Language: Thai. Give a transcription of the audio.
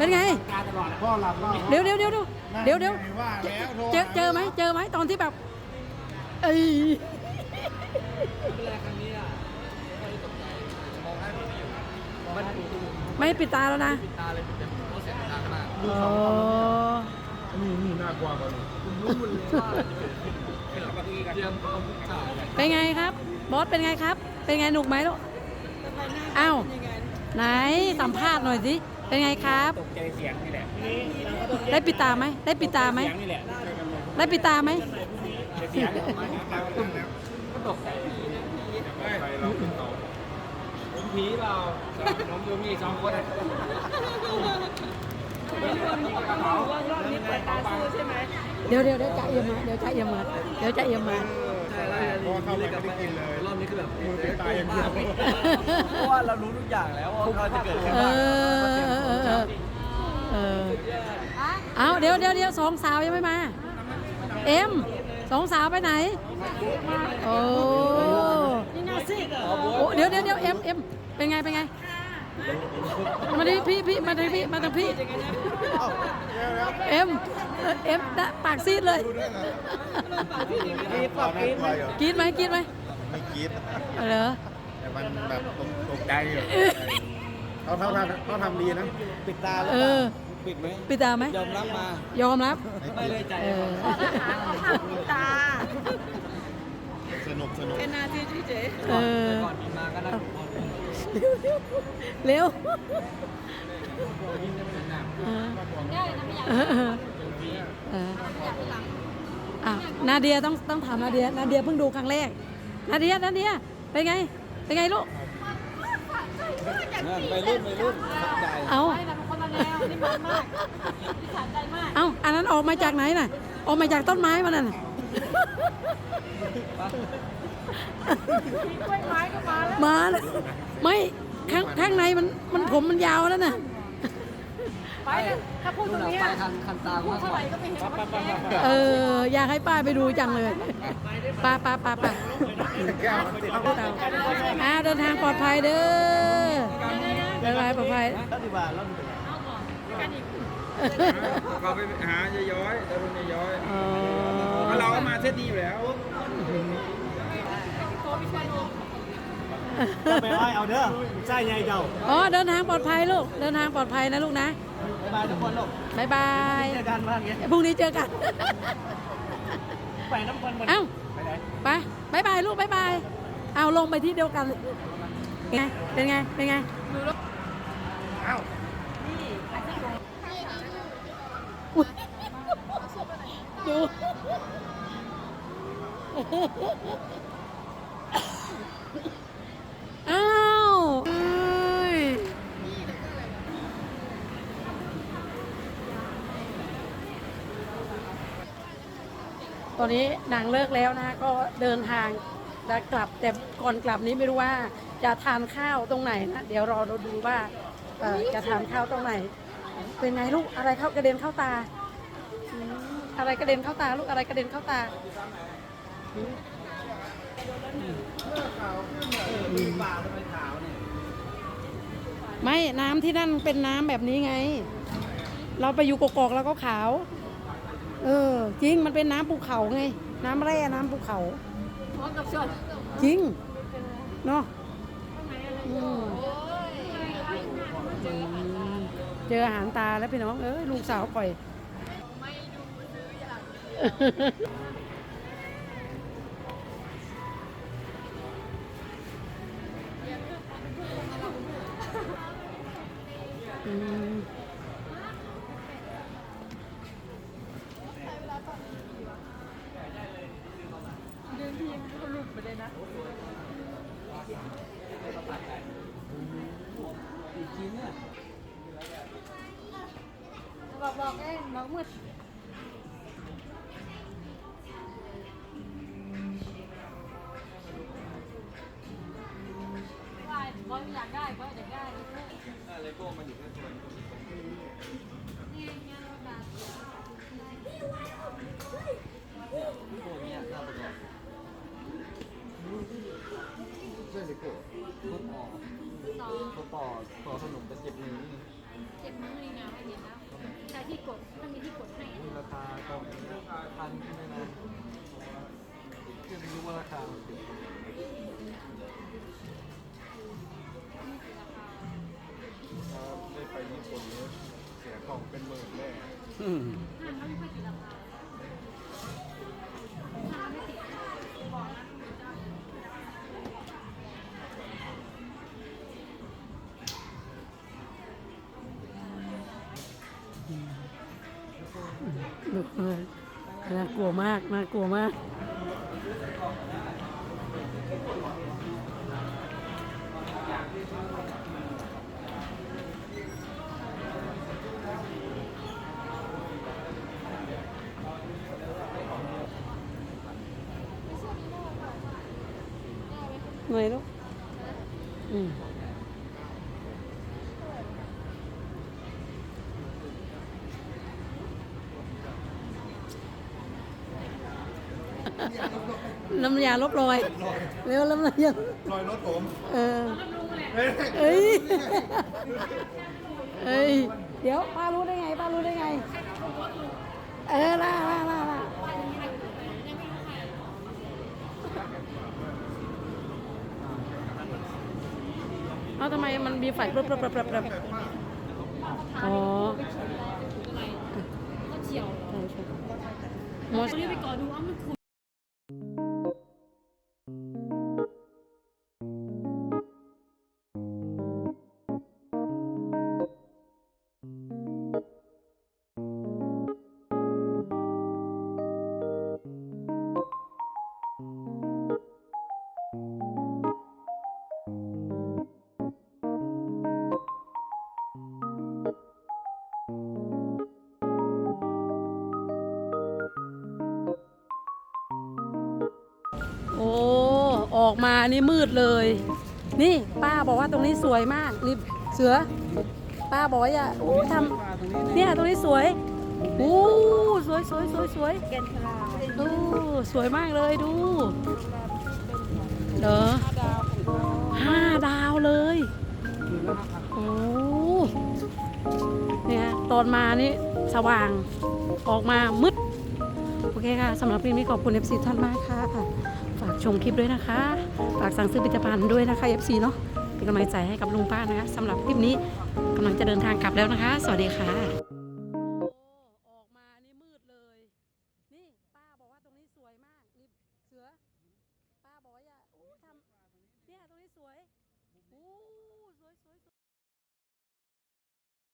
เป็นไง การตลอดพ่อหลับเล่าเดี๋ยวเดี๋ยวเดี๋ยวเดี๋ยวเดี๋ยวเดี๋ยวว่าแล้วโทรเจอเจอไหมเจอไหมตอนที่แบบเอ้ยเวลาครั้งนี้อะไม่ได้ตกใจมองหน้าพี่ไม่อยู่มันปิดไม่ปิดตาแล้วนะตาเลยปิดเต็มเพราะเสียงดังขนาดโอ้นี่นี่น่ากลัวกว่านี้คุณรู้หมดเลยว่าอะไรจะเกิดขึ้นขึ้นกับพี่กันเตรียมเอาทุกข่าวเป็นไงครับ บอสเป็นไงครับ เป็นไงหนุกไหมลูกอ้าวไหนสัมภาษณ์หน่อยสิ เป็นไงครับ ตกใจเสียงนี่แหละได้ปิดตาไหมได้ปิดตาไหมเสียงนี่แหละได้ปิดตาไหมเสียงมาตามตุ้มแล้วก็ตกใจไปเราขึ้นต่อผมผีเปล่าผมดูมีสองคนอะเดี๋ยวเดี๋ยวเดี๋ยวจะเอียมมาเดี๋ยวจะเอียมมาเดี๋ยวจะเอียมมา ใช่แล้วพอเข้าไปไม่ได้กินเลย รอบนี้คือแบบมือปิดตาอย่างเดียวเพราะว่าเรารู้ทุกอย่างแล้วว่าเขาจะเกิดขึ้นเออเออเออเออเออเอาเดี๋ยวเดี๋ยวเดี๋ยวสองสาวยังไม่มา เอ็มสองสาวไปไหนโอ้นี่น่าสิโอ้เดี๋ยวเดี๋ยวเดี๋ยวเอ็มเอ็มเป็นไงเป็นไง มาดิพี่พี่มาดิพี่มาทางพี่เอ็มเออเอ็มนะปากซีดเลยมีปอบกินกรีดไหมกรีดไหมไม่คิดเหรอแต่มันแบบตกใจอยู่เขาเขาทำเขาทำดีนะปิดตาแล้วเออปิดไหมปิดตาไหมยอมรับมายอมรับไม่เลยใจเออตา สนุกสนุก เป็นนาทีเฉย เออ ก่อนมีมาก็นั่งคน เร็วเออเออเอออะนาเดียต้องต้องถามนาเดียนาเดียเพิ่งดูครั้งแรกนาเดียนาเดียเป็นไงเป็นไงลูกไปรุ่นไปรุ่นใจเอาเอาอันนั้นออกมาจากไหนน่ะ ออกมาจากต้นไม้มันน่ะกล้วยไม้ก็มาแล้วมาแล้วไม่ ข้างข้างในมันมันผมมันยาวแล้วน่ะไปเลยถ้าพูดตรงนี้ไปคันคันตาพูดมากเท่ากไหว่าร่ก็ไม่เห็นว่าแกเอออยากให้ป้าไปดูจังเลยป้าป้าป้าป้าอ่าเดินทางปลอดภัยเด้อเดินทางปลอดภัยรัฐบาลเราเราไปหายายย้อยเราเป็นยายย้อยอ๋อเพราะเราก็มาเส้นนี้อยู่แล้ว จะไปไหว้เอาเด้อใช่ไงเจ้าอ๋อเดินทางปลอดภัยลูก เดินทางปลอดภัยนะลูกนะบ๊ายบายทุกคนลูกบายบายเจอกันบ้างเงี้ยพรุ่งนี้เจอกัน ไปน้ำคนมันเอ้าไปไหนไปบายบายลูกบายบาย เอาลงไปที่เดียวกันไงเป็นไง เป็นไงอ้าวอุ๊ยดูอ้าวเอ้ย ตอนนี้หนังเลิกแล้วนะก็เดินทางจะกลับแต่ก่อนกลับนี้ไม่รู้ว่าจะทานข้าวตรงไหนนะเดี๋ยวรอเราดูว่าเอ่อจะทานข้าวตรงไหน เป็นไงลูกอะไรเข้ากระเด็นเข้าตาอืมอะไรกระเด็นเข้าตาลูกอะไรกระเด็นเข้าตาอืมไมขาวเนี่ยไม่น้ำที่นั่นเป็นน้ำแบบนี้ไง เราไปอยู่กอกๆแล้วก็ขาว เออ จริงมันเป็นน้ำภูเขาไง น้ำแร่น้ำภูเขาพร้อมกับชนจริงเนาะอืมเจออาหารตาแล้วพี่น้องเอ้ยลูกสาวปล่อย อืม บอกเอ้อกมืดบอลอยากได้บอลอยากได้เลโก้มันอยู่แค่ตัวตัวเนี้ยน่าประกอบเส้นเลโก้ทุบออกต่อต่อต่อสนุกแต่เจ็บมือ เจ็บมือนี่นะไม่เห็นมีที่กดให้มีราคาตรงนี้พันขึ้นไปนะยังไม่รู้ว่าราคามันเป็นได้ไปญี่ปุ่นเนี่ยเสียของเป็นหมื่นแน่อืมห้างเขาไม่ค่อยติดราคา ดูเลยน่ากลัวมากน่ากลัวมากไหนลูกอืม น้ำยาลบรอย เร็วน้ำยารอยรถผมเออเอ้ยเอ้ยเดี๋ยวป้ารู้ได้ไงป้ารู้ได้ไง เออล่าล่าล่าล่าเอาทำไมมันมีไฟปรับปรับปรับปรับปรับอ๋อก็เฉียวใช่ใช่มอสตอนนี้ไปก่อดูอ้ามันขุ ออกมานี่มืดเลย นี่ป้าบอกว่าตรงนี้สวยมากนี่เสือ ป้าบอกว่าอย่าโอ้ทำเนี่ยตรงนี้สวยโอ้สวยสวยสวยสวยแกนทราดูสวยมากเลยดูเหรอห้าดาวเลยโอ้เนี่ยตอนมานี่สว่างออกมามืดโอเคค่ะสำหรับคลิปนี้ขอบคุณ FC ท่านมากค่ะ ฝากชมคลิปด้วยนะคะ ฝากสั่งซื้อผลิตภัณฑ์ด้วยนะคะ FC เนาะเป็นกำลังใจให้กับลุงป้านะคะสำหรับคลิปนี้กำลังจะเดินทางกลับแล้วนะคะ สวัสดีค่ะ